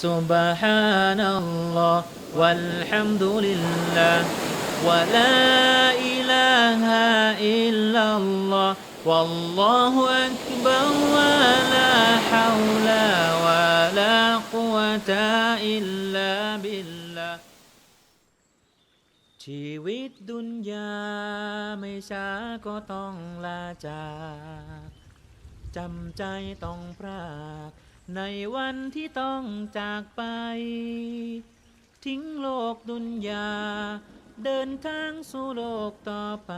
سبحان الله والحمد لله ولا إله إلا الله والله أكبر ولا حول ولا قوة إلا بالله ชีวิตดุนยาไม่ช้าก็ต้องลาจากจำใจต้องพราก ในวันที่ต้องจากไป ทิ้งโลกดุนยา เดินทางสู่โลกต่อไป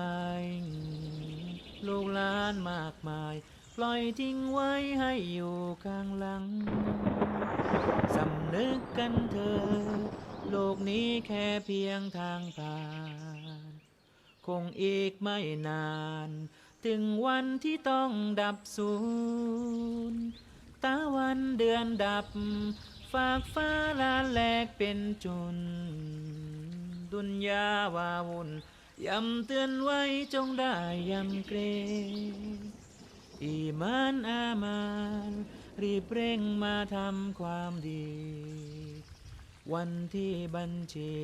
ลูกหลานมากมาย ปล่อยทิ้งไว้ให้อยู่ข้างหลัง สำนึกกันเถอะโลกนี้แค่เพียงทางผ่าน คงอีกไม่นาน ถึงวันที่ต้องดับสูญ ตาวันเดือนดับ ฝากฟ้าลาแลกเป็นจุน ดุนยาวาวุ่นย้ำเตือนไว้จงได้ย้ำเกรงอีมานอามานรีบเร่งมาทำความดี วันที่บัญชี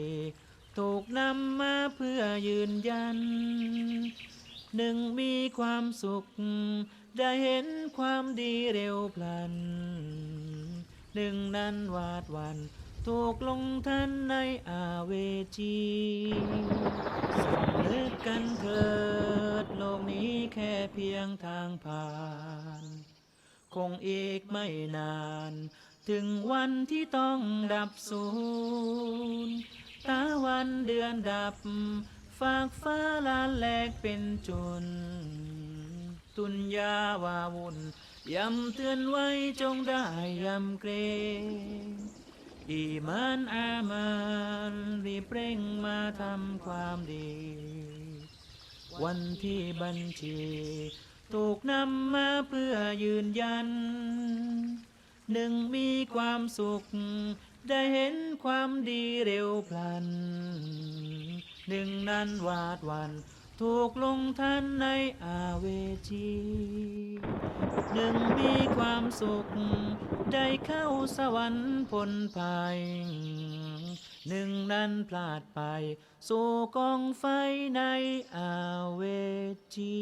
ถูกนำมาเพื่อยืนยัน หนึ่งมีความสุข ได้เห็นความดีเร็วพลัน หนึ่งนั้นวาดวัน ถูกลงทันในอาเวจีสำนึกกันเถิด โลกนี้แค่เพียงทางผ่าน คงอีกไม่นาน ถึงวันที่ต้องดับสูญตาวันเดือนดับ ฝากฟ้าลานแหลกเป็นจุน ตุนยาวาวุนยำเตือนไว้จงได้ยำเกรงอีมานอามานรีบเร่งมาทำความดี วันที่บัญชี ถูกนำมาเพื่อยืนยัน หนึ่งมีความสุข ได้เห็นความดีเร็วพลัน หนึ่งนั้นวาดวัน ถูกลงทันในอาเวจีหนึ่งมีความสุข ได้เข้าสวรรค์พ้นภัยหนึ่งนั้นพลาดไป สู่กองไฟในอาเวจี